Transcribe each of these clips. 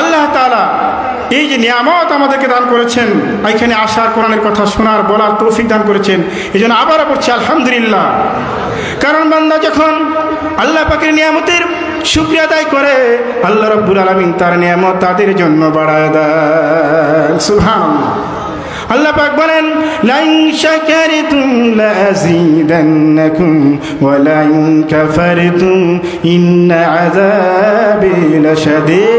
আল্লাহ তালা এই যে নিয়ামত আমাদেরকে দান করেছেন, এখানে আসার কোরআনের কথা শোনার, বলার তৌফিক দান করেছেন এই জন্য আবারও পড়ছি আলহামদুলিল্লাহ। কারণ বান্দা যখন আল্লাহ পাকের নিয়ামতের শুক্রিয়া আদায় করে, আল্লাহ রব্বুল আলমিন তার নিয়ামত তাদের জন্য বাড়ায় দেয় সুবহানাল্লাহ। আল্লাহ পাক বলেন, লাইন শাকারতুম লাযীদান্নাকুম ওয়া লাইন কাফারতুম ইন্না আযাবি লাশাদীদ।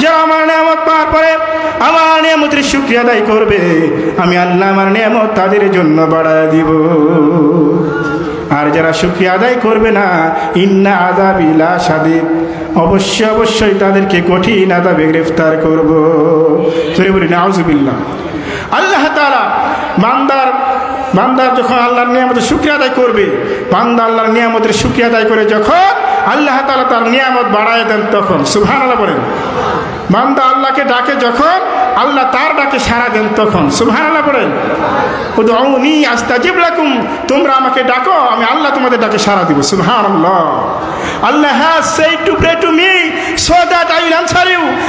যারা আমার নিয়ামত পাওয়ার পরে আমার নিয়ামতের শুক্রিয়া আদায় করবে, আমি আল্লাহ আমার নিয়ামত তাদের জন্য বাড়ায় দিব। আর যারা শুক্রিয়া আদায় করবে না, ইন্না আদাবিলা সাদিদ অবশ্যই অবশ্যই তাদেরকে কঠিন আদাবে গ্রেফতার করব। সরে বলি নাউজুবিল্লাহ। আল্লাহ তাআলা বান্দার বান্দার যখন আল্লাহর নিয়ামতের শুক্রিয়া আদায় করবে, বান্দা আল্লাহর নিয়ামতের শুক্রিয়া আদায় করে যখন আল্লাহ তালা তার নিয়ামত বাড়ায় দেন তখন, সুবহানাল্লাহ বলেন। বান্দা আল্লাহকে ডাকে যখন আল্লাহ তার ডাকে সারা দেন তখন। সুবহানাল্লাহ বলেন, উদউনি আস্তাজিব লাকুম, তোমরা আমাকে ডাকো, আমি আল্লাহ তোমাদের ডাকে সারা দিব। সুবহানাল্লাহ। Allah has said to pray to me I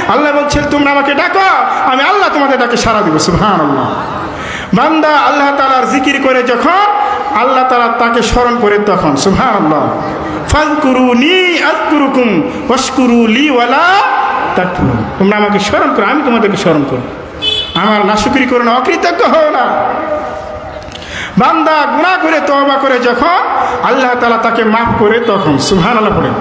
Allah বলছেন, তোমরা আমাকে ডাকো, আমি আল্লাহ তোমাদের ডাকে সারা দিব। সুবহানাল্লাহ। বান্দা আল্লাহ তাআলার জিকির করে যখন আল্লাহ তাআলা তাকে স্মরণ করে তখন, সুবহানাল্লাহ। ফাজকুরুনি আযকুরুকুম, ওয়াশকুরু লি ওয়ালা তাকফুরুন তোমরা আমাকে স্মরণ করো, আমি তোমাদেরকে স্মরণ করো আমার নাশুকরি করো, না অকৃতজ্ঞ হও না। বান্দা গুনাহ করে তওবা করে যখন আল্লাহ তালা তাকে মাফ করে তখন, সুবহানাল্লাহ পড়েন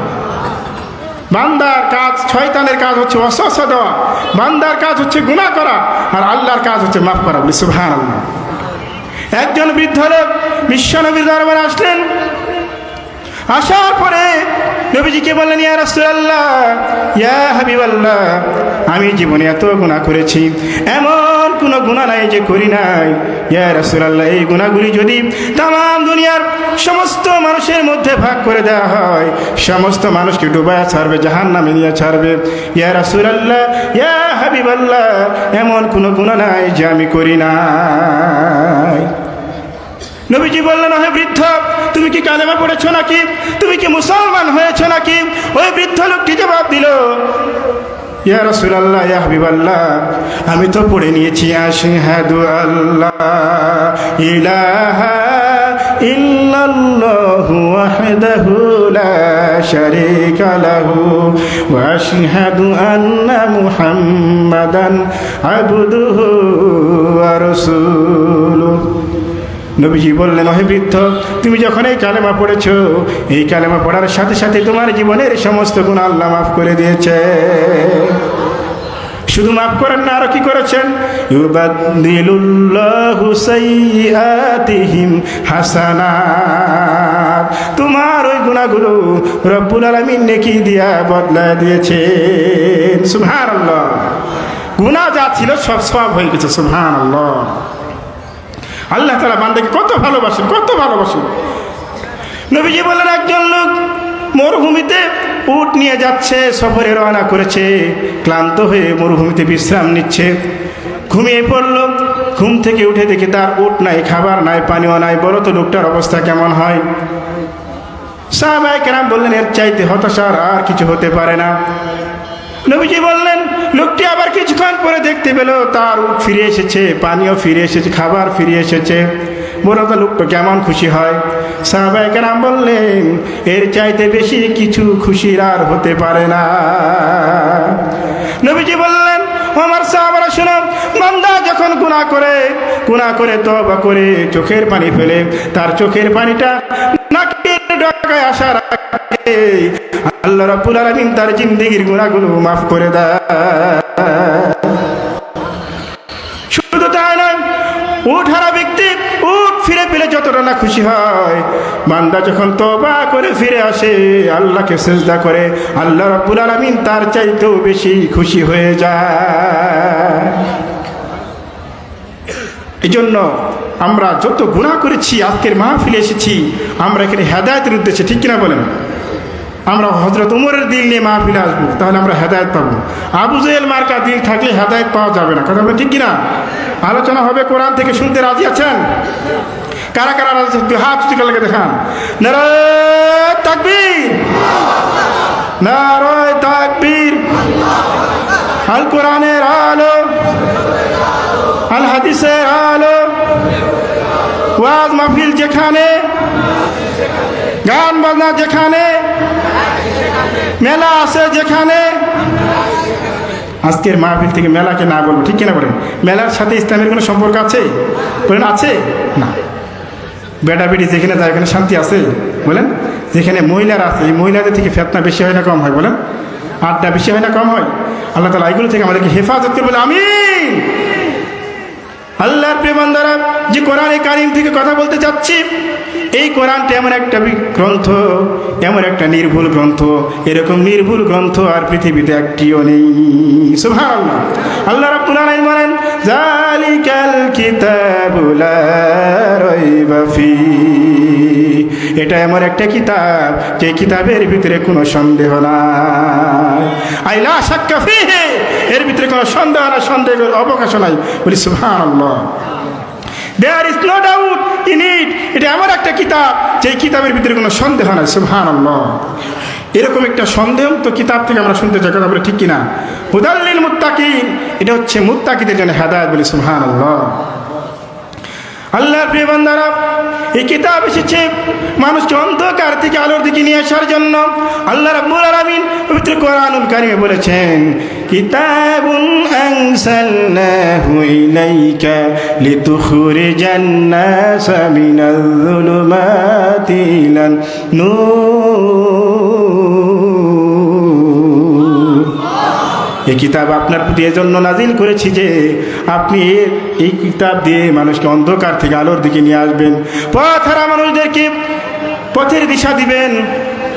বান্দার কাজ শয়তানের কাজ হচ্ছে অসহসা দেওয়া। বান্দার কাজ হচ্ছে গুনাহ করা আর আল্লাহর কাজ হচ্ছে মাফ করা। বলি, সুবহানাল্লাহ। একজন বৃদ্ধ লোক বিশ্বনবীর দরবারে আসলেন। আসার পরে নবীজিকে বললেন, ইয়া রাসূলুল্লাহ, ইয়া হাবিবাল্লাহ, আমি জীবনে এত গুনাহ করেছি। এমন কোনো গুনাহ নাই যে করি নাই। ইয়া রাসূলুল্লাহ, এই গুনাহগুলি যদি তাম দুনিয়ার সমস্ত মানুষের মধ্যে ভাগ করে দেওয়া হয়, সমস্ত মানুষকে ডুবায়া ছাড়বে জাহান নামে নিয়ে ছাড়বে। ইয়া রাসূলুল্লাহ, ইয়া হাবিবাল্লাহ, এমন কোনো গুনাহ নাই যে আমি করি নাই। নবীজি বললেন হে বৃদ্ধ তুমি কি কালেমা পড়েছো নাকি? তুমি কি মুসলমান হয়েছো নাকি? ওই বৃদ্ধ লোকটি জবাব দিল, ইয়া রাসূলুল্লাহ, ইয়া হাবিবাল্লাহ, আমি তো পড়ে নিয়েছি, আশহাদু আল্লাহ ইলাহা ইল্লাল্লাহু ওয়াহদাহু লা শারীকা লাহু ওয়া আশহাদু আন্না মুহাম্মাদান আবদুহু ওয়া রাসূলুহু। নবীজি বললেন অহে বৃদ্ধ, তুমি যখন এই কালেমা পড়েছো, এই কালেমা পড়ার সাথে সাথে তোমার জীবনের সমস্ত গুণ আল্লাহ মাফ করে দিয়েছে। শুধু মাফ করেন না, আরও কি করেছেন? হাসানাত তোমার ওই গুণাগুলো রব্বুল আলামিন নেকি দিয়া বদলা দিয়েছে। সুবহানাল্লাহ। গুণা যা ছিল সব সব হয়ে গেছে, সুবহানাল্লাহ। আল্লাহ তালা বান্দাকে কত ভালোবাসেন কত ভালোবাসেন। নবীজি বললেন, একজন লোক মরুভূমিতে উট নিয়ে যাচ্ছে, সফরে রওনা করেছে, ক্লান্ত হয়ে মরুভূমিতে বিশ্রাম নিচ্ছে। ঘুমিয়ে পড়ল, ঘুম থেকে উঠে দেখে তার উট নাই, খাবার নাই, পানিও নাই, বলো তো লোকটার অবস্থা কেমন হয়? সাহাবাই কেরাম বললেন, এর চাইতে হতাশার আর কিছু হতে পারে না। নবীজি বললেন লোকটি আবার কিছুক্ষণ পরে দেখতে পেল, তার উট ফিরে এসেছে, পানীয় ফিরে এসেছে, খাবার ফিরে এসেছে। বলো তো লোকটা কেমন খুশি হয়। সাহাবাই কেরাম বললেন, এর চাইতে বেশি কিছু খুশির আর হতে পারে না। নবীজি বললেন আমার সাহাবারা শুনো, বান্দা যখন গুনাহ করে গুণা করে তবা করে চোখের পানি ফেলে, তার চোখের পানিটা নাকের ডগায় আসার আল্লাহ রাব্বুল আলামিন তার জিন্দেগির গুনাহগুলো মাফ করে দেয়। শুধু তাই নয়, উঠ হারা ব্যক্তি, উঠ, ফিরে পেলে যতটা না খুশি হয়। বান্দা যখন তবা করে ফিরে আসে, আল্লাহকে সেজদা করে, আল্লাহ রাব্বুল আলামিন তার চাইতেও বেশি খুশি হয়ে যায়। এই জন্য আমরা যত গুণা করেছি, আজকের মাহফিলে এসেছি, আমরা এখানে হেদায়তের উদ্দেশ্যে, ঠিক কিনা বলেন? আমরা হজরত উমরের দিল নিয়ে মাহফিলে আসব, তাহলে আমরা হেদায়ত পাবো। আবু জেল মার্কা দিল থাকলে হেদায়ত পাওয়া যাবে না, কথা ঠিক কিনা? আলোচনা হবে কোরআন থেকে, শুনতে রাজি আছেন? কারা কারা রাজি হাত চুকালকে দেখান। নারায় তাকবীর। নারায় তাকবীর। আল কোরআনের আলো। আল হাদিসের আলো। ওয়াজ মাহফিল যেখানে গান বাজনা যেখানে, মেলা আছে যেখানে। আজকের মাহফিল থেকে মেলাকে না বলব, ঠিক কিনা বলেন? মেলার সাথে ইসলামের কোনো সম্পর্ক আছে? বলেন, আছে? না। বেটা বেটি যেখানে যায় এখানে শান্তি আছে? বলেন, যেখানে মহিলারা আছে, এই মহিলাদের থেকে ফেতনা বেশি হয় না কম হয়, বলেন। আড্ডা বেশি হয় না কম হয়? আল্লাহ তালা এগুলো থেকে আমাদেরকে হেফাজত করে বলে আমি আল্লাহর প্রেমান্দারা যে কোরআনে কারিম থেকে কথা বলতে চাচ্ছি, এই কোরআনটা এমন একটা গ্রন্থ, এমন একটা নির্ভুল গ্রন্থ, এরকম নির্ভুল গ্রন্থ আর পৃথিবীতে একটিও নেই। আল্লাহ রাব্বুল বলেন ফি এটা এমন একটা কিতাব, যে কিতাবের ভিতরে কোনো সন্দেহ নাই। আইলা শাক্কা এর ভিতরে কোনো সন্দেহ না সন্দেহের অবকাশ নাই। বলি, সুবহানাল্লাহ। There is no doubt in it এটা এমন একটা কিতাব যে কিতাবের ভিতরে কোনো সন্দেহ নাই। সুবহানাল্লাহ। এরকম একটা সন্দেহ তো কিতাব থেকে আমরা শুনতে চাই কথা বলে ঠিক কিনা? হুদাল্লিল মুত্তাকিন, এটা হচ্ছে মুত্তাকিদের জন্য হেদায়ত। বলি, সুবহানাল্লাহ। আল্লাহর প্রিয় বান্দারা এই কিতাব এসেছে মানুষকে অন্ধকার থেকে আলোর দিকে নিয়ে আসার জন্য। আল্লাহ রাব্বুল আলামিন পবিত্র কোরআনুল কারিমে বলেছেন, কিতাবুন আনসালনাহু ইলাইকা লিতুখরিজান নাসা মিনাল যুলুমাতি ইলান নূর এই কিতাব আপনার প্রতি এজন্য নাজিল করেছি যে আপনি এই কিতাব দিয়ে মানুষকে অন্ধকার থেকে আলোর দিকে নিয়ে আসবেন। পথহারা মানুষদেরকে পথের দিশা দিবেন।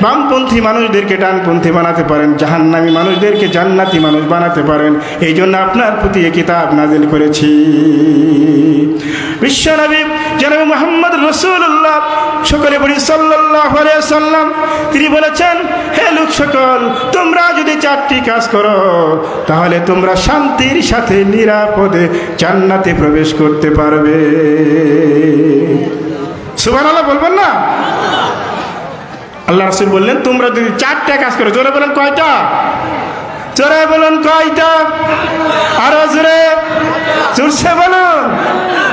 বামপন্থী মানুষদেরকে ডানপন্থী বানাতে পারেন। জাহান্নামী মানুষদেরকে জান্নাতি মানুষ বানাতে পারেন। এই জন্য আপনার প্রতি এই কিতাব নাজিল করেছি। বিশ্বনবী জনাবি মোহাম্মদ রসুল্লাহ সকলে বলি সাল্লাহ সাল্লাম। তিনি বলেছেন, হে লোক সকল, তোমরা যদি চারটি কাজ করো, তাহলে তোমরা শান্তির সাথে নিরাপদে জান্নাতে প্রবেশ করতে পারবে। সুবান আল্লাহ বলবেন না? আল্লাহ রসুল বললেন, তোমরা যদি চারটা কাজ করো, জোরে বলেন কয়টা? জোরে বলুন কয়টা? আরও জোরে জোরছে বলুন।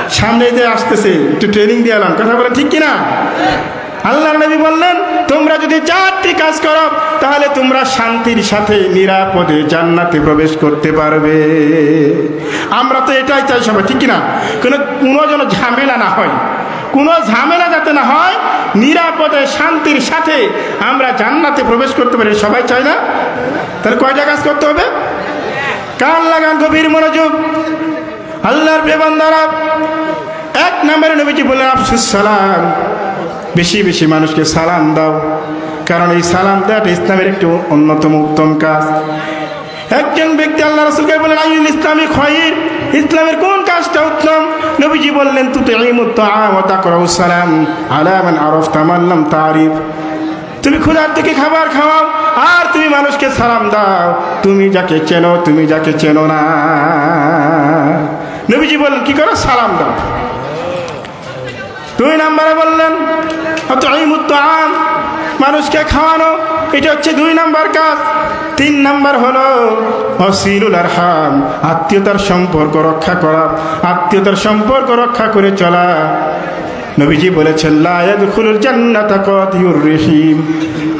সামনে যে আসতেছে, একটু ট্রেনিং দিয়ে এলাম। কথা বলে ঠিক কিনা? আল্লাহ নবী বললেন, তোমরা যদি চারটি কাজ করো, তাহলে তোমরা শান্তির সাথে নিরাপদে জান্নাতে প্রবেশ করতে পারবে। আমরা তো এটাই চাই সবাই, ঠিক কিনা? কোনো কোনো যেন ঝামেলা না হয়। কোনো ঝামেলা যাতে না হয়, নিরাপদে, শান্তির সাথে আমরা জান্নাতে প্রবেশ করতে পারি, সবাই চায় না? তাহলে কয়টা কাজ করতে হবে? কান লাগান গভীর মনোযোগ? আল্লাহর বেবান্দারা এক নম্বরে নবীজি বললেন, আফসুস সালাম। বেশি বেশি মানুষকে সালাম দাও। কারণ এই সালাম দেওয়াটা ইসলামের একটি অন্যতম উত্তম কাজ। একজন ব্যক্তি আল্লাহ রসুলকে বলেন আইন ইসলামী খয়ির। ইসলামের কোন কাজটা উত্তম? নবীজি বললেন তুতে সালাম আলামান আরফ তামাল্লাম তারিফ। তুমি ক্ষুধার থেকে খাবার খাওয়াও, আর তুমি মানুষকে সালাম দাও। তুমি যাকে চেনো, তুমি যাকে চেনো না। নবীজি বললেন, কি করো? সালাম দাও। দুই নম্বরে বললেন মানুষকে খাওয়ানো, এটা হচ্ছে দুই নম্বর কাজ। তিন নম্বর হলো, অসিরুল আরহাম, আত্মীয়তার সম্পর্ক রক্ষা করা, আত্মীয়তার সম্পর্ক রক্ষা করে চলা। নবীজি বলেছেন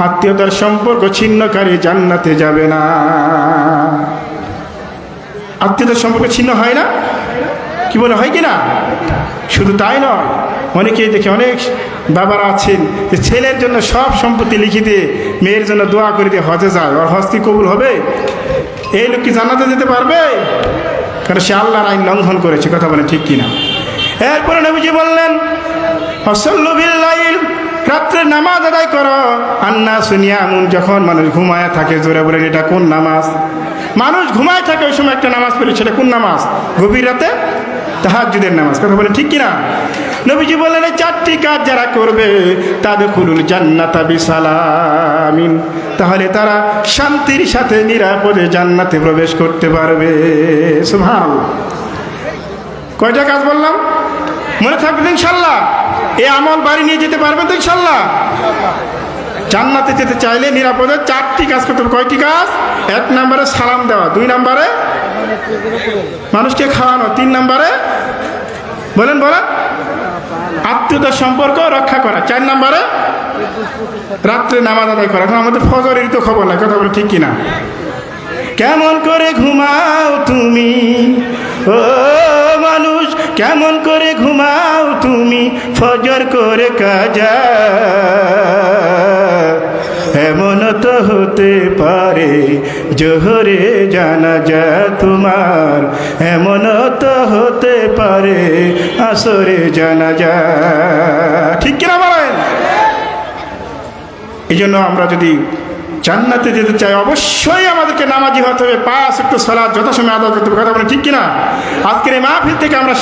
আত্মীয়তার সম্পর্ক ছিন্নকারী জান্নাতে যাবে না। আত্মীয়তার সম্পর্ক ছিন্ন হয় না? কি বলে, হয় কি না? শুধু তাই নয়, অনেকেই দেখে অনেক বাবারা আছেন যে ছেলের জন্য সব সম্পত্তি লিখে দিয়ে মেয়ের জন্য দোয়া করে দিয়ে হজে যায়। ওর কি কবুল হবে? এই লোক কি জানাতে যেতে পারবে? কারণ সে আল্লাহর আইন লঙ্ঘন করেছে, কথা বলে ঠিক কিনা। এরপরে নবীজি বললেন রাত্রে নামাজ আদায় করো। আন্না শুনিয়া যখন মানুষ ঘুমায় থাকে, জোরে বলেন, এটা কোন নামাজ? মানুষ ঘুমায় থাকে ওই সময় একটা নামাজ পড়ে, সেটা কোন নামাজ? গভীর রাতে তাহাজুদের নামাজ। কথা বলে ঠিক কিনা? নবীজি বললেন, এই চারটি কাজ যারা করবে, তাদের খুলুল জান্নাতা বিসালামিন। তাহলে তারা শান্তির সাথে নিরাপদে জান্নাতে প্রবেশ করতে পারবে। সুভান কয়টা কাজ বললাম? মনে থাকবে ইনশাল্লাহ। এই আমল বাড়ি নিয়ে যেতে পারবেন তো ইনশাল্লাহ। জান্নাতে যেতে চাইলে নিরাপদে চারটি কাজ করতে হবে। কয়টি কাজ? এক নম্বরে সালাম দেওয়া, দুই নম্বরে মানুষকে খাওয়ানো, তিন নম্বরে বলেন বলেন। আত্মীয়তার সম্পর্ক রক্ষা করা, চার নম্বরে রাত্রে নামাজ আদায় করা। এখন আমাদের ফজরের তো খবর নাই, কথা বলে ঠিক কিনা? কেমন করে ঘুমাও তুমি? ও মানুষ, কেমন করে ঘুমাও তুমি? ফজর করে কাজা। হতে পারে। জোহরে জানা যা তোমার এমন তো হতে পারে। আসরে জানা যা ঠিক কিনা বলেন? এই জন্য আমরা যদি জান্নাতে যেতে চাই, অবশ্যই আমাদেরকে নামাজি হতে হবে, পাঁচ একটু সলাদ যথাসময় আদায় করতে হবে, কথা বলে ঠিক কিনা? আজকের এই মাহফিল থেকে আমরা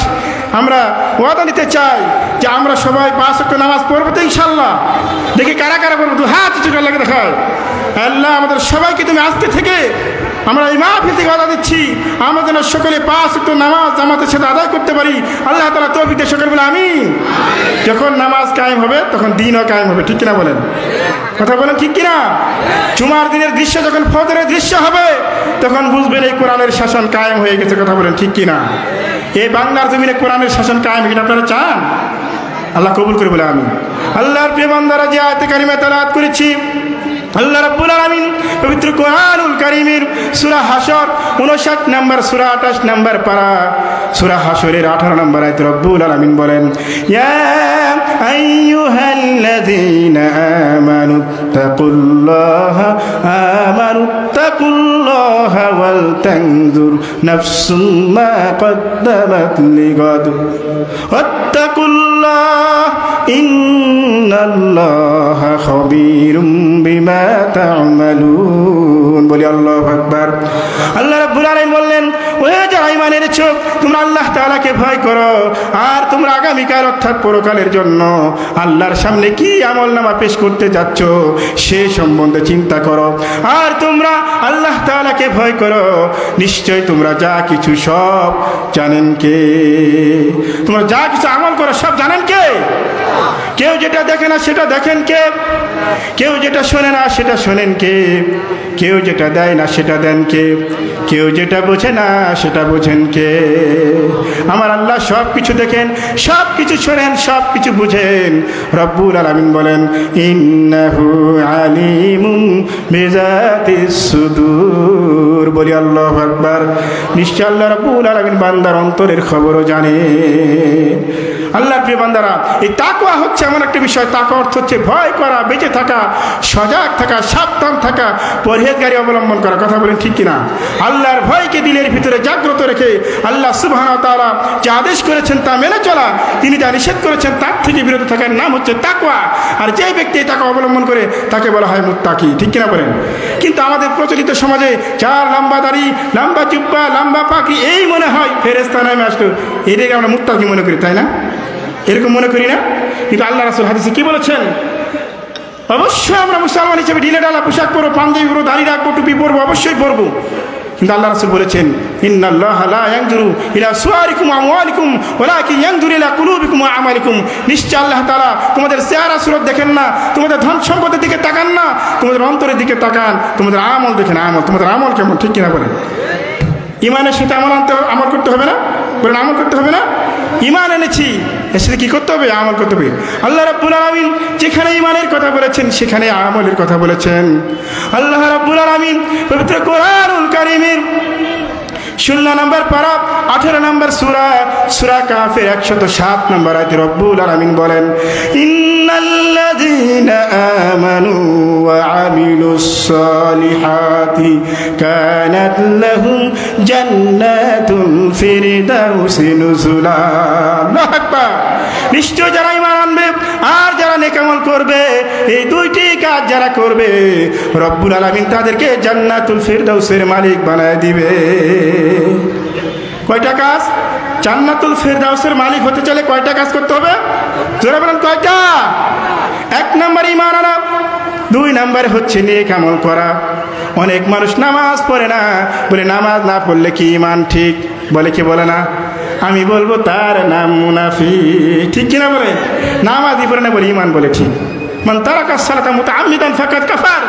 আমরা ওয়াদা নিতে চাই যে আমরা সবাই পাঁচ একটু নামাজ পড়ব তো ইনশাল্লাহ দেখি কারা কারা পড়ব, দু হাত কিছু লাগে দেখায়। আল্লাহ আমাদের সবাইকে তুমি আজকে থেকে আমরা এই মাহফিল থেকে আদা দিচ্ছি। আমরা যেন সকলে পাঁচ একটু নামাজ আমাদের সাথে আদায় করতে পারি। আল্লাহ তালা তৌফিক সকলে বলে আমি যখন নামাজ কায়েম হবে, তখন দিনও কায়েম হবে। ঠিক কিনা বলেন? কথা বলেন ঠিক কিনা? জুমার দিনের দৃশ্য যখন ফজরের দৃশ্য হবে, তখন বুঝবেন এই কোরআনের শাসন কায়েম হয়ে গেছে। কথা বলেন ঠিক কিনা? এই বাংলার জমিনে কোরআনের শাসন কায়েম কিনা আপনারা চান? আল্লাহ কবুল করে বলে আমি আল্লাহর প্রিয় বান্দারা যে আয়তে কারিমে তালাত করেছি আল্লাহ রাব্বুল আলামিন পবিত্র কোরআনুল কারীমের সূরা হাসর 59 নম্বর, সূরা 28 নম্বর পারা, সূরা হাসরের 18 নম্বর আয়াতে রব্বুল আলামিন বলেন, ইয়া আইয়ুহাল্লাযীনা আমানু তাকুল্লাহা আমানু তাকুল্লাহা ওয়াল তানজুর নাফসুম মা কদ্দামাত লিগাদ, ওয়াত্তাকুল্লাহ আল্লাহু তোমরা আল্লাহ তাআলাকে ভয় করো। আর তোমরা আগামীকাল অর্থাৎ পরকালের জন্য আল্লাহর সামনে কি আমল নামা পেশ করতে যাচ্ছ, সে সম্বন্ধে চিন্তা করো। আর তোমরা আল্লাহ তাআলাকে ভয় করো। নিশ্চয় তোমরা যা কিছু সব জানেন কে? তোমরা যা কিছু আমল করো, সব জানেন কে? যেটা দেখে না সেটা দেখেন কে? কেউ যেটা শোনে না সেটা শোনেন কে? কেউ যেটা দেয় না সেটা দেন কে? কেউ যেটা বোঝে না সেটা বোঝেন কে? আমার আল্লাহ সব কিছু দেখেন সব কিছু শোনেন সব কিছু বুঝেন। রব্বুল আলামিন বলেন, ইন্নাহু আলিমুম বিজাতিস সুদূর। বলি আল্লাহু আকবার। নিশ্চয় আল্লাহ রব্বুল আলামিন বান্দার অন্তরের খবরও জানে। আল্লাহর প্রিয় বান্দারা, এই তাকওয়া হচ্ছে এমন একটা বিষয়। তাকওয়া অর্থ হচ্ছে ভয় করা, বেঁচে থাকা, সজাগ থাকা, সাবধান থাকা, পরহেজগারি অবলম্বন করা। কথা বলেন ঠিক কিনা? আল্লাহর ভয়কে দিলের ভিতরে জাগ্রত রেখে আল্লাহ সুবাহ তাআলা যে আদেশ করেছেন তা মেনে চলা, তিনি যা নিষেধ করেছেন তার থেকে বিরত থাকার নাম হচ্ছে তাকওয়া। আর যে ব্যক্তি এই তাকওয়া অবলম্বন করে, তাকে বলা হয় মুত্তাকি। ঠিক কিনা বলেন? কিন্তু আমাদের প্রচলিত সমাজে চার লম্বা দাড়ি, লম্বা চুপ্পা লম্বা পাখি এই মনে হয় ফেরেস্তা নামে আসলো। এটাকে আমরা মুত্তাকি মনে করি, তাই না? এরকম মনে করি না। কিন্তু আল্লাহ রাসুল হাদিসে কি বলেছেন? অবশ্যই আমরা মুসলমান হিসেবে ঢিলে ডালা পোশাক পরবো, পাঞ্জাবি পরবো, দাড়ি রাখব, টুপি পরবো, অবশ্যই পরবো। কিন্তু আল্লাহ রাসুল বলেছেন নিশ্চয় তাআলা তোমাদের দেখেন না, তোমাদের দিকে তাকান না, তোমাদের অন্তরের দিকে তাকান, তোমাদের আমল দেখেন তোমাদের আমল কেমন, ঠিক আমল করতে হবে না? আমল করতে হবে না? ইমান এনেছি। এর সাথে কী করতে হবে? আমল করতে হবে। আল্লাহ রাব্বুল আলামিন যেখানে ইমানের কথা বলেছেন, সেখানে আমলের কথা বলেছেন। আল্লাহ রাব্বুল আলামিন পবিত্র কোরআনুল কারীমের ষোলো নম্বর পারা, আঠেরো নম্বর সুরা সুরা কাফের একশত সাত নম্বর আয়তে রব্বুল আলামিন বলেন কানাত লাহুম জান্নাতুল ফিরদাউসি নুজুলা। আল্লাহু আকবার। নিশ্চয় যারা ঈমান আনবে, আর যারা নেকামল করবে এই দুইটি কাজ যারা করবে, রব্বুল আলামিন তাদেরকে জান্নাতুল ফিরদাউসের মালিক বানায় দিবে। কয়টা কাজ? জান্নাতুল ফেরদাউসের মালিক হতে চলে কয়টা কাজ করতে হবে? জোরে বলেন, কয়টা? এক নম্বর ইমান আনা, দুই নম্বরে হচ্ছে নেক আমল করা। অনেক মানুষ নামাজ পড়ে না, বলে নামাজ না পড়লে কি ইমান ঠিক? বলে কি বলে না? আমি বলব তার নাম মুনাফি ঠিক কিনা বলে? নামাজই পড়ে না বলে ইমান বলে ঠিক। মান তারাকা সালাতা মুতাআম্মিদান ফাকাদ কাফার।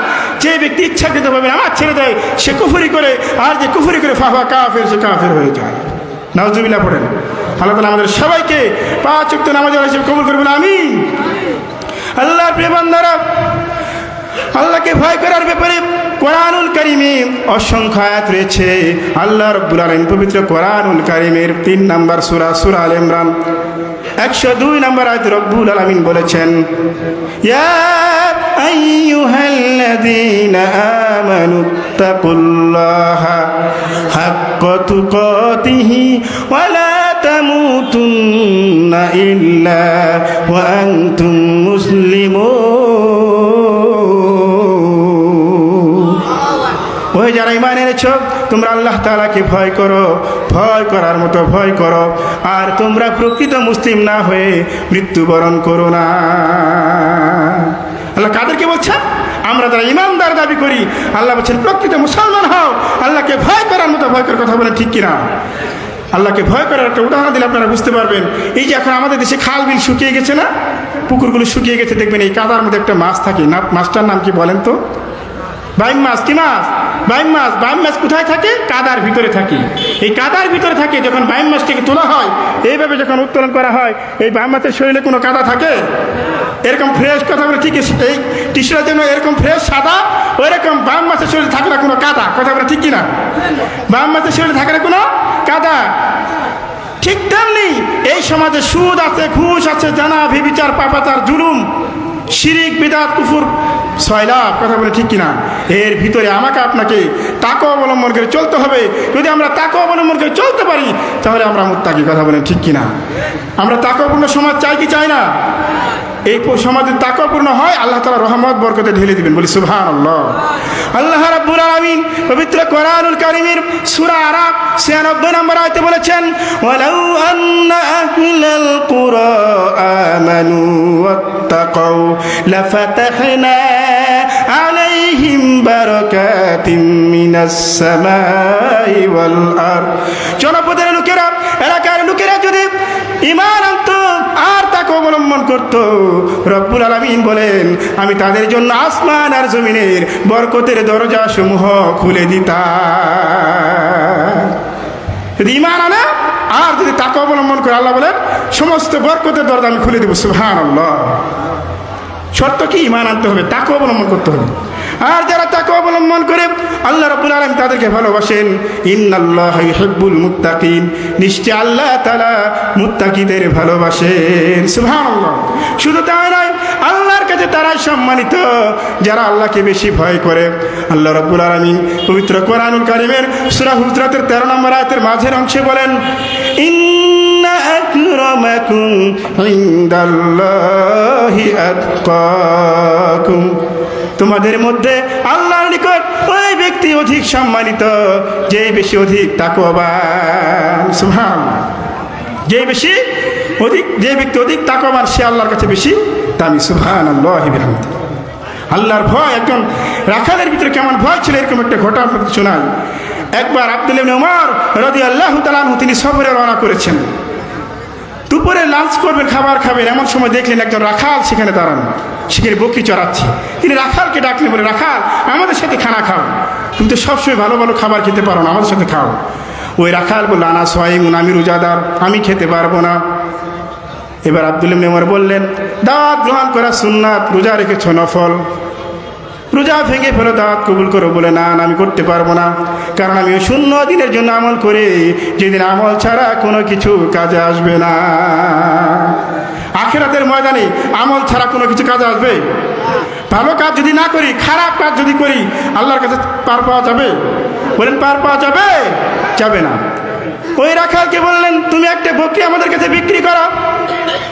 যে ব্যক্তি ইচ্ছাকৃতভাবে আমার ছেড়ে দেয়, সে কুফরি করে, আর যে কুফরি করে ফাফা কাফের, সে কাফের হয়ে যায়। নাউজুবিল্লাহ পড়েন। আল্লাহ তালা আমাদের সবাইকে পাঁচ উক্ত নামাজ হিসেবে কবুল করবেন আমি আল্লাহ প্রিয় বান্দারা, আল্লাহকে ভয় করার ব্যাপারে কোরআনুল কারিমে অসংখ্য আয়াত রয়েছে। আল্লাহ রব্বুল আলম পবিত্র কোরআনুল কারিমের তিন নাম্বার সুরা সুরা আল ইমরান। একশো দুই নম্বর আয়াত রব্বুল আলমিন বলেছেন মুসলিমুন। ওই যারা ইমান এনেছ তোমরা আল্লাহ তালাকে ভয় করো, ভয় করার মতো ভয় করো। আর তোমরা প্রকৃত মুসলিম না হয়ে মৃত্যুবরণ করো না। আল্লাহ কাদেরকে বলছে? আমরা যারা ইমানদার দাবি করি, আল্লাহ বলছেন, প্রকৃত মুসলমান হও, আল্লাহকে ভয় করার মতো ভয় করার কথা বলে ঠিক কিনা? আল্লাহকে ভয় করার একটা উদাহরণ দিলে আপনারা বুঝতে পারবেন। এই যে এখন আমাদের দেশে খাল বিল শুকিয়ে গেছে না? পুকুরগুলো শুকিয়ে গেছে, দেখবেন এই কাদার মধ্যে একটা মাছ থাকে। না, মাছটার নাম কি বলেন তো? বাইম মাছ, কি মাছ? বাইম মাছ বাইম মাছ কোথায় থাকে? কাদার ভিতরে থাকে। এই কাদার ভিতরে থাকে যখন বাইম মাছটিকে তোলা হয়, এইভাবে যখন উত্তোলন করা হয়, এই বাইম মাছের শরীরে কোনো কাদা থাকে? এরকম ফ্রেশ কথা বলে ঠিক এই টিসুরের জন্য এরকম ফ্রেশ সাদা, ওইরকম বাম মাছের শরীরে থাকে না কোনো কাদা। কথা বলে ঠিক কিনা? বাম মাছের শরীরে থাকে না কোনো কাদা? ঠিক তেমনি এই সমাজে সুদ আছে, ঘুষ আছে, জানা ভিবিচার পাপাচার, জুলুম। শিরিক, বিদাত, কুফুর সয়লাভ কথা বলে ঠিক কিনা? এর ভিতরে আমাকে আপনাকে তাকে অবলম্বন করে চলতে হবে। যদি আমরা তাকে অবলম্বন করে চলতে পারি, তাহলে আমরা মুত্তাকি, কথা বলেন ঠিক কিনা? আমরা তাকে তাকপূর্ণ সমাজ চাই কি চাই না? এই সমাজের তাকপূর্ণ হয়, আল্লাহ তালা রহমত, বরকতে ঢেলে দিবেন। বলি সুবহান আল্লাহ রাব্বুল আলামিন পবিত্র কোরআনুল কারীমের সূরা আরাব 96 নম্বর আয়াতে বলেছেন, ওয়ালাউ আন্না আহলাল কুরা আমানু ওয়াত্তাকাউ লাফাতাহনা আলাইহিম বারাকাতিম মিনাস সামাই ওয়াল আরদ। জনপদের লোকেরা, এলাকার লোকেরা যদি তাকে অবলম্বন করত। রব্বুল আলমিন বলেন, আমি তাদের জন্য আসমান আর জমিনের বরকতের দরজা সমূহ খুলে দিতাম। যদি ইমান আনে, আর যদি তাকে অবলম্বন করে আল্লাহ বলেন, সমস্ত বরকতের দরজা আমি খুলে দেবো সুহান আল্লাহ শর্ত কি? ইমান আনতে হবে, তাকে অবলম্বন করতে হবে। আর যারা তাকে অবলম্বন করে আল্লাহ রাব্বুল আলম তাদেরকে ভালোবাসেন, ইন্নাল্লাহ মুত্তাকিন। নিশ্চয় আল্লাহ তালা মুত্তাকিদের ভালোবাসেন। শুধু তাই নয়, আল্লাহর কাছে তারাই সম্মানিত, যারা আল্লাহকে বেশি ভয় করে। আল্লাহ রাব্বুল আলমিন পবিত্র কোরআনুল কারিমের সূরা হুজরাতের তেরো নম্বর আয়াতের মাঝের অংশে বলেন ইনদাল্লাহি আতকাকুম। তোমাদের মধ্যে আল্লাহর নিকট ওই ব্যক্তি অধিক সম্মানিত যে বেশি অধিক তাকওয়াবান। সুবহানাল্লাহ যে বেশি অধিক যে ব্যক্তি অধিক তাকওয়াবান, সে আল্লাহর কাছে বেশি দামি। সুবহানাল্লাহি বিহামদিহি আল্লাহর ভয় একজন রাখালের ভিতরে কেমন ভয় ছিল এরকম একটা ঘটনা শোনায় একবার আব্দুল ইবনে উমর রাদিয়াল্লাহু তাআলা আনহু, তিনি সফরে রওনা করেছেন। দুপুরে লাঞ্চ করবেন, খাবার খাবেন, এমন সময় দেখলেন একজন রাখাল সেখানে দাঁড়ানো। সেখানে বকরি চড়াচ্ছে। তিনি রাখালকে ডাকলেন, বলে, রাখাল, আমাদের সাথে খানা খাও। তুমি তো সবসময় ভালো ভালো খাবার খেতে পারো না, আমাদের সাথে খাও। ওই রাখাল বলল, আনা সোয়াইমুন আমি রোজাদার আমি খেতে পারব না। এবার আব্দুল মেমর বললেন, দাওয়াত গ্রহণ করা সুন্নাত, রোজা রেখেছ নফল। রোজা ভেঙে ফেলে দাওয়াত কবুল করো বলে, না আমি করতে পারব না। কারণ আমি শূন্য দিনের জন্য আমল করি। যেদিন আমল ছাড়া কোনো কিছু কাজে আসবে না। আখেরাতের ময়দানে আমল ছাড়া কোনো কিছু কাজে আসবে? ভালো কাজ যদি না করি, খারাপ কাজ যদি করি, আল্লাহর কাছে পার পাওয়া যাবে? বলেন, পার পাওয়া যাবে? যাবে না। ওই রাখালকে বললেন, তুমি একটা বকরি আমাদের কাছে বিক্রি করো।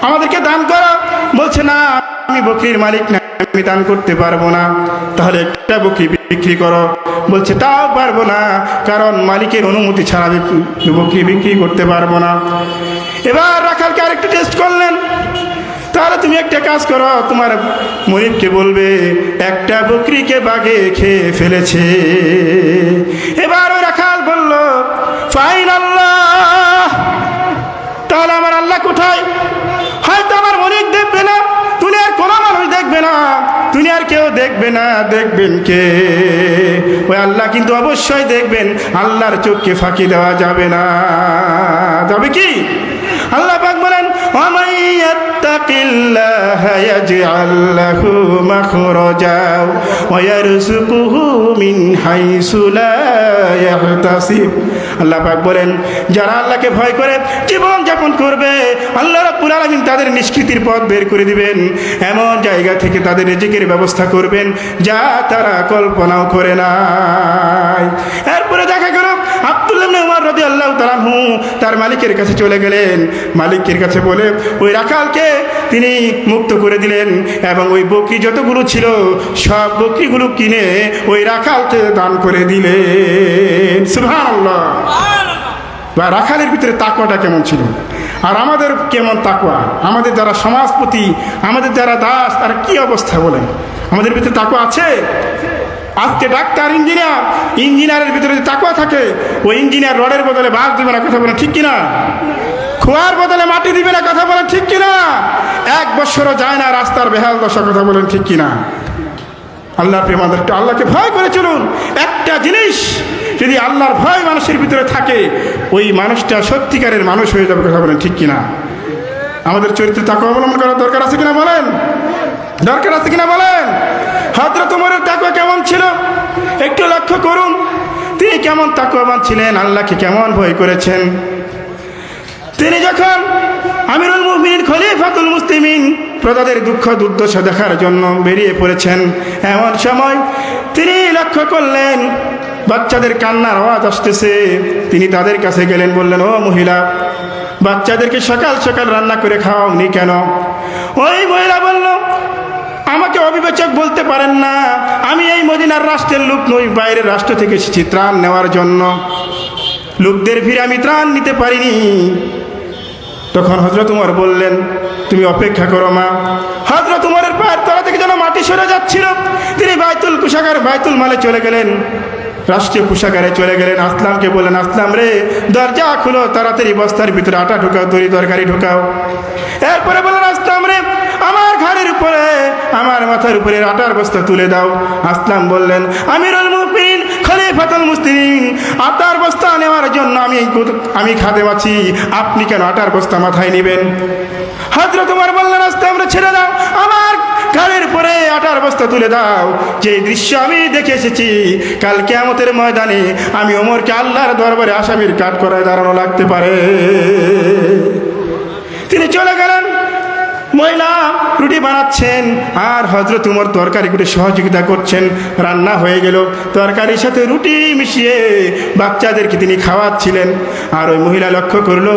আমাদেরকে দান করো। বলছে, না, আমি বকরির মালিক না। আমি দান করতে পারব না। তাহলে একটা বকরি বিক্রি করো। বলছে, তাও পারব না, কারণ মালিকের অনুমতি ছাড়া আমি বকরি বিক্রি করতে পারব না। এবার রাখালকে আরেকটু টেস্ট করলেন। তাহলে তুমি একটা কাজ করো, তোমার মনিবকে বলবে, একটা বকরিকে বাঘে খেয়ে ফেলেছে। এবার ওই রাখাল বলল ফাইন আল্লাহ! তাহলে আমার আল্লাহ কোথায় হয়তো আমার মনিব দেখবে না তুমি আর কোনো মানুষ দেখবে না তুমি আর কেউ দেখবে না, দেখবেন কে? ওই আল্লাহ কিন্তু অবশ্যই দেখবেন, আল্লাহর চোখকে ফাঁকি দেওয়া যাবে না। যাবে কি? আল্লাহ ইয়াত্তাকিল্লাহা ইয়াজআল লাহু মাখরাজা ওয়া ইয়ারযুকুহু মিন হাইসু লা ইয়াহতাসিব আল্লাহ পাক বলেন, যারা আল্লাহকে ভয় করে জীবন যাপন করবে, আল্লাহ রাব্বুল আলামিন তাদের নিষ্কৃতির পথ বের করে দিবেন। এমন জায়গা থেকে তাদের রিজিকের ব্যবস্থা করবেন যা তারা কল্পনাও করে নাই। এরপরে দেখা গেল আব্দুল্লাহ উমর রাদিয়াল্লাহু তাআলা আনহু তার মালিকের কাছে চলে গেলেন। মালিকের কাছে বলে, ওই রাখালকে তিনি মুক্ত করে দিলেন এবং ওই বকরি যতগুলো ছিল, সব বকরিগুলো কিনে ওই রাখালকে দান করে দিলেন। সুবহানাল্লাহ। বা রাখালের ভিতরে তাকুয়াটা কেমন ছিল? আর আমাদের কেমন তাকুয়া আমাদের যারা সমাজপতি, আমাদের যারা দাস, তারা কি অবস্থা বলেন? আমাদের ভিতরে তাকুয়া আছে? আজকে ডাক্তার, ইঞ্জিনিয়ার। ইঞ্জিনিয়ারের ভিতরে যদি তাকুয়া থাকে, ওই ইঞ্জিনিয়ার রডের বদলে বাস দিবে না, কথা বলেন ঠিক কিনা? খোয়ার বদলে মাটি দিবে না, কথা বলেন ঠিক কিনা? এক বছরও যায় না রাস্তার বেহাল দশা, কথা বলেন ঠিক কিনা? আল্লাহ প্রেম আমাদেরকে আল্লাহকে ভয় করে চলুন। একটা জিনিস যদি আল্লাহর ভয় মানুষের ভিতরে থাকে, ওই মানুষটা সত্যিকারের মানুষ হয়ে যাবে, কথা বলেন ঠিক কিনা? আমাদের চরিত্রে তাকে অবলম্বন করার দরকার আছে কিনা বলেন? দরকার আছে কিনা বলেন? হজরত উমরের তাকুয়া কেমন ছিল? একটু লক্ষ্য করুন। তিনি কেমন তাকুয়াবান ছিলেন? আল্লাহকে কেমন ভয় করেছেন? তিনি যখন আমিরুল মুমিন খলিফাতুল মুসলিমিন প্রজাদের দুঃখ দুর্দশা দেখার জন্য বেরিয়ে পড়েছেন, এমন সময় তিনি লক্ষ্য করলেন, বাচ্চাদের কান্নার আওয়াজ আসতেছে। তিনি তাদের কাছে গেলেন, বললেন, ও মহিলা, বাচ্চাদেরকে সকাল সকাল রান্না করে খাওয়াওনি কেন? ওই মহিলা বলল আমাকে অবিবেচক বলতে পারেন না। আমি এই মদিনার রাষ্ট্রের লোক নই, বাইরের রাষ্ট্র থেকে এসেছি ত্রাণ নেওয়ার জন্য। লোকদের ভিড়ে আমি ত্রাণ নিতে পারিনি। তখন হজরত উমর বললেন, তুমি অপেক্ষা করো মা। হজরত উমরের পায়ের তলা থেকে যেন মাটি সরে যাচ্ছিল। তিনি বাইতুল কুশাগার, বাইতুল মালে চলে গেলেন। রাষ্ট্রীয় পোশাকারে চলে গেলেন। আসলামকে বললেন, আসলাম রে, দরজা খুলো, তাড়াতাড়ি বস্তার ভিতরে আটা ঢুকাও, তরি তরকারি ঢুকাও। এরপরে বললেন আসলাম রে আমার ঘরের উপরে আমার মাথার উপরে আটার বস্তা তুলে দাও। আসলাম বললেন, আমিরুল মুমিন, খলিফাতুল মুসলিমিন, আটার বস্তা নেওয়ার জন্য আমি আমি খাদে আছি। আপনি কেন আটার বস্তা মাথায় নেবেন? হজরত তোমার বললেন, আসতে আমরা ছেড়ে দাও। আমার ঘরের পরে আটার বস্তা তুলে দাও। যে দৃশ্য আমি দেখে এসেছি, কাল কেয়ামতের ময়দানে আমি ওমরকে আল্লাহর দরবারে আসামির কাঠ করায় দাঁড়ানো লাগতে পারে। তিনি চলে গেলেন। মহিলা রুটি বানাচ্ছেন, আর হজরত উমর তরকারিগুলো সহযোগিতা করছেন, রান্না হয়ে গেল। তরকারির সাথে রুটি মিশিয়ে বাচ্চাদেরকে তিনি খাওয়াচ্ছিলেন। আর ওই মহিলা লক্ষ্য করল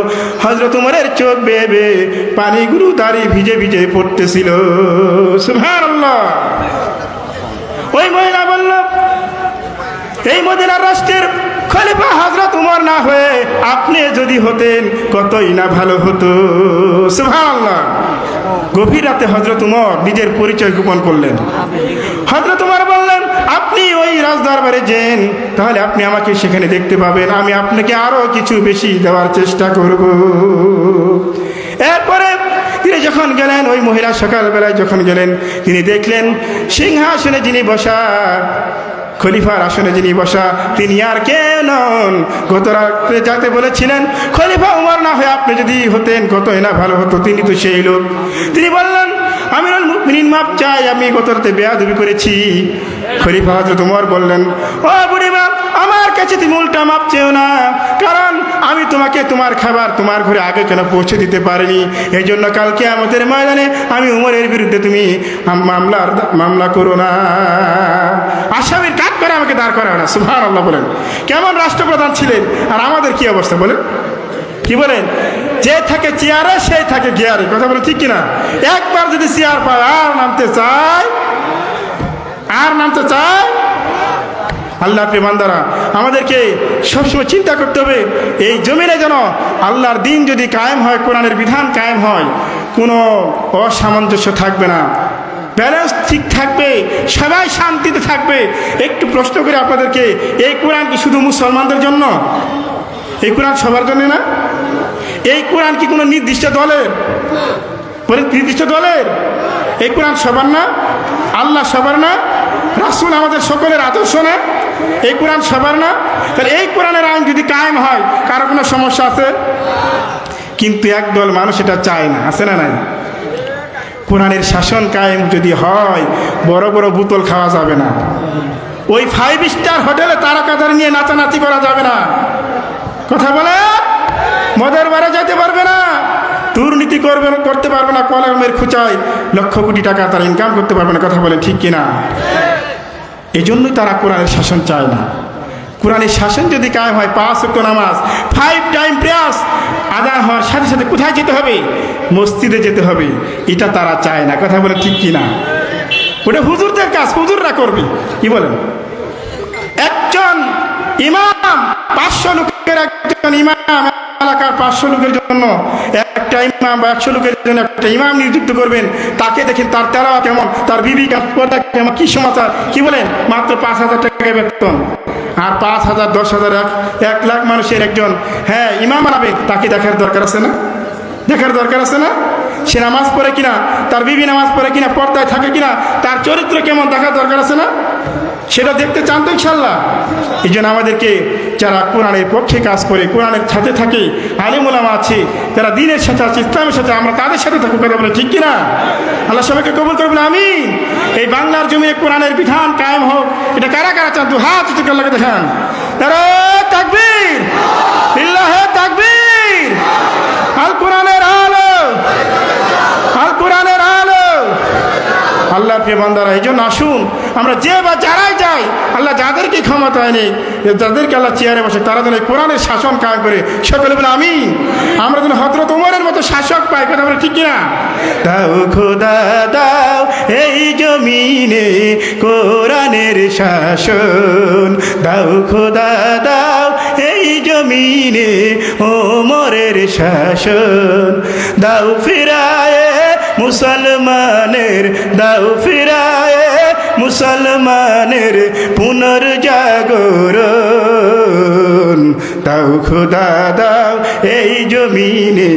হজরত উমরের চোখ বেয়ে বেয়ে পানিগুলো দাঁড়িয়ে ভিজে ভিজে পড়তেছিল। ওই মহিলা বলল, এই মদিনার রাষ্ট্রের খলিফা হজরত উমর না হয়ে আপনি যদি হতেন, কতই না ভালো হতো। সুবহানাল্লাহ। গভীর রাতে হজরত উমর নিজের পরিচয় গোপন করলেন। হজরত উমর বললেন, আপনি ওই রাজদরবারে যেন, তাহলে আপনি আমাকে সেখানে দেখতে পাবেন। আমি আপনাকে আরও কিছু বেশি দেওয়ার চেষ্টা করব। এরপরে তিনি যখন গেলেন, ওই মহিলা সকালবেলায় যখন গেলেন, তিনি দেখলেন, সিংহাসনে যিনি বসা খলিফার আসনে যিনি বসা, তিনি আর কে নন? গত রাত্রে যাতে বলেছিলেন, খলিফা উমর না হয়ে আপনি যদি হতেন কত না ভালো হতো, তিনি তো সেই লোক। তিনি বললেন, আমিরুল মুমিনিন মাপ চাই, আমি গত রাতে বেয়াদবি করেছি। খলিফা হজরত উমর বললেন, ও বুড়িমা আমার কাছে তুমি উল্টা মাপ চেও না। কারণ আমি তোমাকে তোমার খাবার তোমার ঘরে আগে কেন পৌঁছে দিতে পারিনি? এই জন্য কালকে আমাদের ময়দানে আমি উমরের বিরুদ্ধে তুমি মামলার মামলা করো না। আসামির কাজ করে আমাকে দাঁড় করা না সুভান আল্লাহ বলেন। কেমন রাষ্ট্রপ্রধান ছিলেন? আর আমাদের কি অবস্থা বলেন? কি বলেন? যে থাকে চেয়ারে, সেই থাকে গিয়ারে। কথা বলেন ঠিক কিনা? একবার যদি চেয়ার পায়, আর নামতে চায়, আর নামতে চায় আল্লাহ প্রেমান্দারা আমাদেরকে সবসময় চিন্তা করতে হবে, এই জমিনে যেন আল্লাহর দিন যদি কায়েম হয়, কোরআনের বিধান কায়েম হয়, কোনো অসামঞ্জস্য থাকবে না। ব্যালেন্স ঠিক থাকবে, সবাই শান্তিতে থাকবে। একটু প্রশ্ন করে আপনাদেরকে, এই কোরআন কি শুধু মুসলমানদের জন্য? এই কোরআন সবার জন্য না? এই কোরআন কি কোনো নির্দিষ্ট দলের? নির্দিষ্ট দলের? এই কোরআন সবার না? আল্লাহ সবার না? রাসুল আমাদের সকলের আদর্শ না? এই কোরআন সবার না? তাহলে এই কোরআনের আইন যদি কায়েম হয়, কারও কোনো সমস্যা আছে? কিন্তু একদল মানুষ এটা চায় না, আছে না নাই? কোরআনের শাসন কায়েম যদি হয়, বড় বড় বোতল খাওয়া যাবে না। ওই ফাইভ স্টার হোটেলে তারকাদার নিয়ে নাচানাচি করা যাবে না। কথা বলে? মদের বারে যেতে পারবে না। দুর্নীতি করবে, করতে পারবে না, কলমের খুচায় লক্ষ কোটি টাকা তারা ইনকাম করতে পারবে না, কথা বলে ঠিক কিনা? এই জন্যই তারা কোরআনের শাসন চায় না। কোরআনের শাসন যদি কায়েম হয়, পাঁচ ওয়াক্ত নামাজ ফাইভ টাইম প্রেয়াস আদান হওয়ার সাথে সাথে কোথায় যেতে হবে? মসজিদে যেতে হবে। এটা তারা চায় না। কথা বলে ঠিক কিনা? ওটা হুজুরদের কাজ হুজুররা করবে। কি বলেন? একজন ইমাম, পাঁচশো লোকের একজন ইমাম এলাকার পাঁচশো লোকের জন্য, একটা ইমাম বা একশো লোকের জন্য একটা ইমাম নিযুক্ত করবেন। তাকে দেখেন তার তেলাওয়া কেমন, তার বিবি কেমন, কি সমাচার, কি বলেন? মাত্র পাঁচ হাজার টাকা বেতন। আর পাঁচ হাজার, দশ হাজার, এক এক লাখ মানুষের একজন। হ্যাঁ ইমাম বানাবে, তাকে দেখার দরকার আছে না? দেখার দরকার আছে না? সে নামাজ পড়ে কিনা, তার বিবি নামাজ পড়ে কিনা, পর্দায় থাকে কিনা, তার চরিত্র কেমন দেখার দরকার আছে না? সেটা দেখতে চান তো ইনশাল্লাহ এই জন্য আমাদেরকে যারা কোরআনের পক্ষে কাজ করে, কোরআনের সাথে থাকে, আলিমুলামা আছে যারা দিনের সাথে আছে, ইসলামের সাথে, আমরা তাদের সাথে থাকুক, কথা বলে ঠিক কিনা? আল্লাহ সবাইকে কবুল করবেন আমি এই বাংলার জমিনে কোরআনের বিধান কায়েম হোক, এটা কারা কারা চান? দু হাত লাগে দেখান তারা কোরআনের আলো। আল কোরআনের আলো। আল্লাহর প্রিয় বান্দারা, এই জন্য আসুন আমরা যে বা যারাই যাই, আল্লাহ যাদেরকে ক্ষমতা নেই যাদেরকে আল্লাহ চেয়ারে বসে, তারা যেন কোরআনের শাসন কায় করে। সকলে বলে আমি আমরা যেন হজরত উমরের মতো শাসক পাই, কথা বলে ঠিক কিনা? দাও খোদা, দাও এই জমিনে কোরআনের শাসন। দাও খোদা, দাও এই জমিনে ওমরের শাসন। দাও ফিরায়ে মুসলমানের, দাও ফিরায়ে মুসলমানের পুনর্জাগরণ। তাও খোদা, দাও এই জমিনে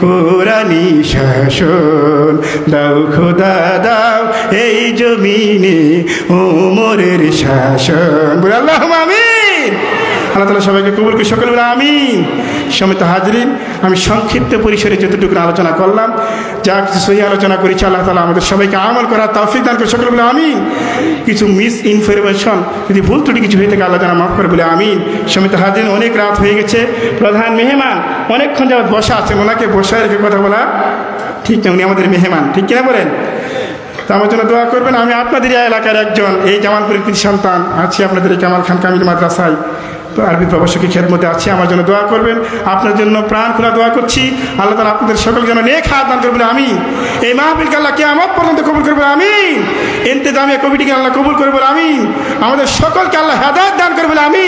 কোরআনি শাসন। দাও খোদা, দাও এই জমিনে ওমরের শাসন। বলে আল্লাহ আমিন। আল্লাহ তালা সবাইকে কবুল করে সকল বলে আমি সমিত হাজরিন, আমি সংক্ষিপ্ত পরিসরে যতটুকু আলোচনা করলাম, যা কিছু সহি আলোচনা করেছি, আল্লাহ তালা আমাদের সবাইকে আমল করা তৌফিক দান করে সকল আমি কিছু মিস ইনফরমেশন, যদি ভুল ত্রুটি কিছু হয়ে থাকে, আল্লাহ তালা মাফ করে বলে আমিন। সমিত হাজরিন, অনেক রাত হয়ে গেছে। প্রধান মেহমান, অনেকক্ষণ যাবত বসা আছে ওনাকে বসায় রেখে কথা বলা ঠিক না, উনি আমাদের মেহমান, ঠিক কিনা বলেন? তো আমার জন্য দোয়া করবেন, আমি আপনাদের এলাকার একজন, এই জামালপুরের সন্তান, আছি আপনাদের এই কামাল খান কামিল মাদ্রাসায়। আরবি প্রবাসকে খেদমতে আছি। আমার জন্য দোয়া করবেন। আপনার জন্য প্রাণ খোলা দোয়া করছি। আল্লাহ তালা আপনাদের সকল যেন নেক হাত দান করবেন। আমি এই মাহফিলকে আল্লাহ কে আমার পর্যন্ত কবুল করব আমি ইন্তেজামিয়া কমিটিকে আল্লাহ কবুল করব আমি আমাদের সকলকে আল্লাহ হেদায়ত দান করবেন। আমি